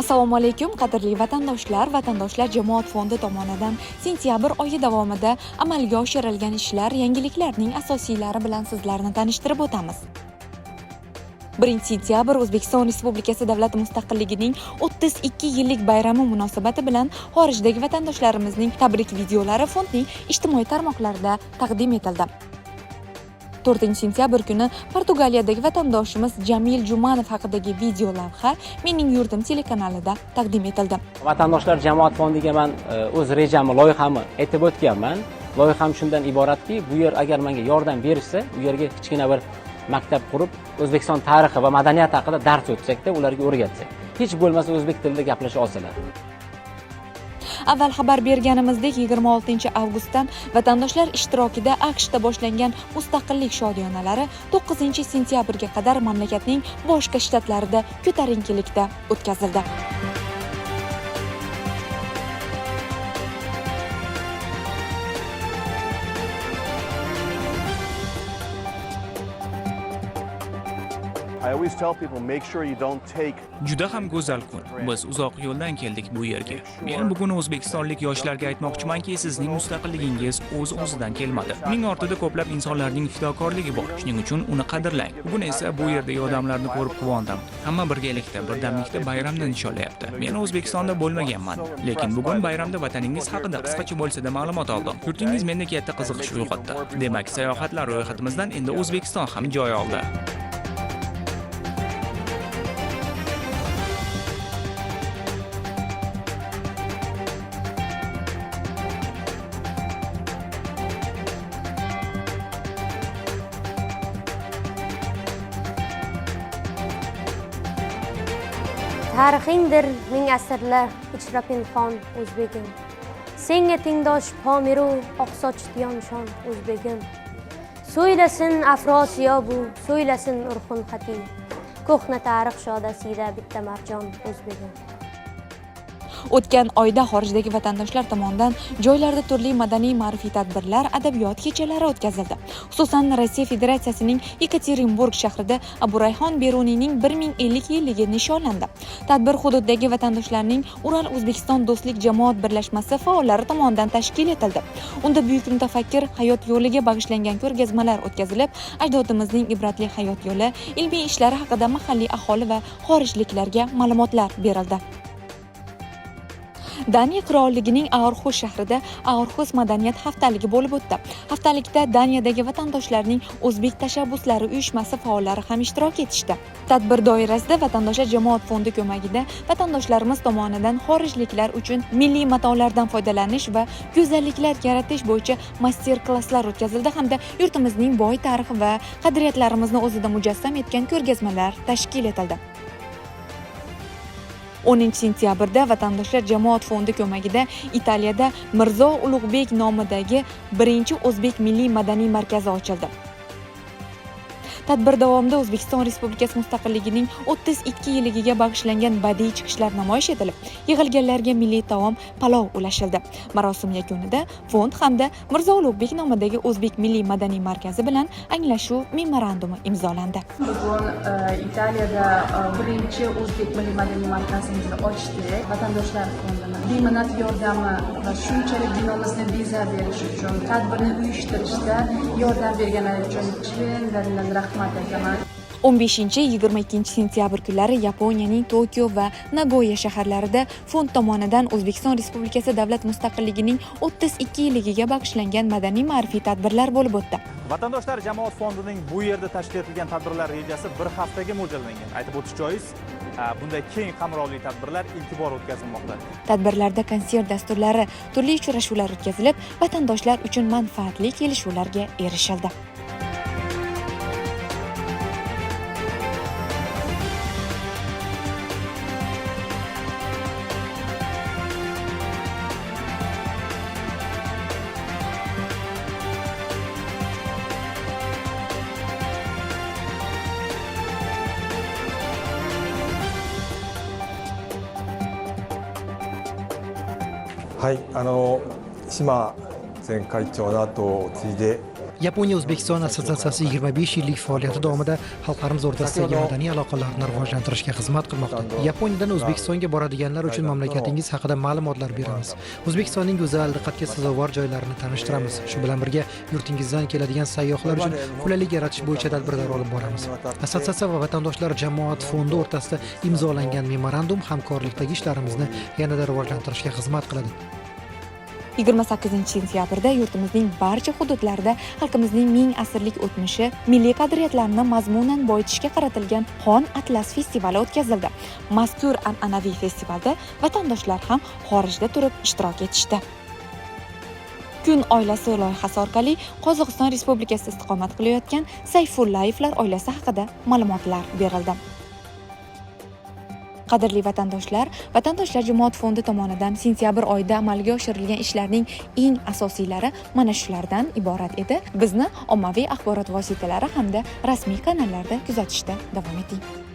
assalomu alaykum qadrli vatandoshlar vatandoshlar jamoat fondi tomonidan sentyabr oyi davomida amalga oshirilgan ishlar yangiliklarning asosiylari bilan sizlarni tanishtirib o'tamiz. Birinchi sentyabr o'zbekiston respublikasi davlat mustaqilligining o'ttiz ikki yillik bayrami munosabati bilan xorijdagi vatandoshlarimizning tabrik videolari fondning ijtimoiy tarmoqlarida taqdim etildi. To'rtinchi sentyabr kuni portugaliyadagi vatandoshimiz jamil jumanov haqidagi video lavha mening yurtim telekanalida taqdim etildi. Vatandoshlar jamoat fondiga man e, o'z rejamni loyihamni aytib o'tganman. Loyiham shundan iboratki bu yer agar menga yordam berishsa u yerga kichkina bir maktab qurib o'zbekiston tarixi va madaniyati haqida dars o'tsakda ularga o'rgatsak hech bo'lmasa o'zbek tilida gaplasha olsalar. Avval xabar berganimizdek 26 avgustdan vatandoshlar ishtirokida aqshda boshlangan mustaqillik shodiyonalari 9 sentyabrga qadar mamlakatning boshqa shtatlarida ko'tarinkilikda o'tkazildi. Juda ham go'zal kun. Biz uzoq yo'ldan keldik bu yerga. Men bugun o'zbekistonlik yoshlarga aytmoqchimanki, sizning mustaqilligingiz o'z o'zidan kelmadi. Uning ortida ko'plab insonlarning fidokorligi bor. Shuning uchun uni qadrlang. Bugun esa bu yerdagi odamlarni ko'rib quvondim. Hamma birgalikda, birdamlikda bayramni nishonlayapti. Men O'zbekistonda bo'lmaganman, lekin bugun bayramda vataningiz haqida qisqacha bo'lsa-da ma'lumot oldim. Yurtingiz menda katta qiziqish uyg'otdi. Demak, sayohatlar ro'yxatimizdan endi O'zbekiston ham joy oldi. Tarixingdir ming asrlar ichra pinhon o'zbegim. Senga tengdosh pomiru oqsoch diyonshon o'zbegim. So'ylasin afrosiyo bu so'ylasin urxun xati ko'hna tarix shodasida bitta marjon o'zbegim. O'tgan oyda xorijdagi vatandoshlar tomonidan joylarda turli madaniy ma'rifiy tadbirlar adabiyot kechalari o'tkazildi. Xususan rossiya federatsiyasining yekaterinburg shahrida abu rayhon beruniyning bir ming ellik yilligi nishonlandi. Tadbir hududdagi vatandoshlarning ural o'zbekiston do'stlik jamoat birlashmasi faollari tomonidan tashkil etildi. Unda buyuk mutafakkir hayot yo'liga bag'ishlangan ko'rgazmalar o'tkazilib ajdodimizning ibratli hayot yo'li ilmiy ishlari haqida mahalliy aholi va xorijliklarga ma'lumotlar berildi. Daniya qirolligining aurxus shahrida aurxus madaniyat haftaligi bo'lib o'tdi. Haftalikda daniyadagi vatandoshlarning o'zbek tashabbuslari uyushmasi faollari ham ishtirok etishdi. Tadbir doirasida vatandoshlar jamoat fondi ko'magida vatandoshlarimiz tomonidan xorijliklar uchun milliy matolardan foydalanish va go'zalliklar yaratish bo'yicha master klasslar o'tkazildi hamda yurtimizning boy tarixi va qadriyatlarimizni o'zida mujassam etgan ko'rgazmalar tashkil etildi. 10 sentyabrda vatandoshlar jamoat fondi ko'magida italiyada mirzo ulug'bek nomidagi birinchi o'zbek milliy madaniy markazi ochildi. Tadbir davomida o'zbekiston respublikasi mustaqilligining 32 yilligiga bag'ishlangan badiiy chiqishlar namoyish etilib yig'ilganlarga milliy taom palov ulashildi. Marosim yakunida fond hamda mirzo ulug'bek nomidagi o'zbek milliy madaniy markazi bilan anglashuv memorandumi imzolandi. Bugun e, italiyada e, birinchi o'zbek milliy madaniy markazimizni ochdik vatandoshlar fondini. Beminnat yordami va shunchalik binomizni bezab berish uchun tadbirni uyushtirishda yordam berganlari uchun chin dildan rahmat aytaman 15-22 sentyabr kunlari Yaponiyaning Tokio va Nagoya shaharlarida fond tomonidan O'zbekiston Respublikasi davlat mustaqilligining 32 yilligiga bag'ishlangan madaniy ma'rifiy tadbirlar bo'lib o'tdi. vatandoshlar jamoat fondining bu yerda tashkil etilgan tadbirlar rejasi bir haftaga mo'ljallangan aytib o'tish joiz bunday keng qamrovli tadbirlar ilk bor o'tkazilmoqda Tadbirlarda konsert dasturlari, turli uchrashuvlar o'tkazilib, vatandoshlar uchun manfaatli kelishuvlarga erishildi. はい、あの島前会長の後を継いで yaponiya o'zbekiston assotsiatsiyasi 25 yillik faoliyati davomida xalqlarimiz o'rtasidagi madaniy aloqalarni rivojlantirishga xizmat qilmoqda. Yaponiyadan o'zbekistonga boradiganlar uchun mamlakatingiz haqida ma'lumotlar beramiz. O'zbekistonning go'zal diqqatga sazovor joylarini tanishtiramiz. Shu bilan birga yurtingizdan keladigan sayyohlar uchun qulaylik yaratish bo'yicha tadbirlar olib boramiz. Assotsiatsiya va vatandoshlar jamoat fondi o'rtasida imzolangan memorandum hamkorlikdagi ishlarimizni yanada rivojlantirishga xizmat qiladi. 28 sentyabrda yurtimizning barcha hududlarida xalqimizning ming asrlik o'tmishi milliy qadriyatlarni mazmunan boyitishga qaratilgan qon atlas festivali o'tkazildi. Mazkur an'anaviy festivalda vatandoshlar ham xorijda turib ishtirok etishdi. Kun oilasi loyihasi orqali qozog'iston respublikasida istiqomat qilayotgan sayfullayevlar oilasi haqida ma'lumotlar berildi. Qadrli vatandoshlar vatandoshlar jamoat fondi tomonidan sentyabr oyida amalga oshirilgan ishlarning eng asosiylari mana shulardan iborat edi. Bizni ommaviy axborot vositalari hamda rasmiy kanallarda kuzatishda davom eting.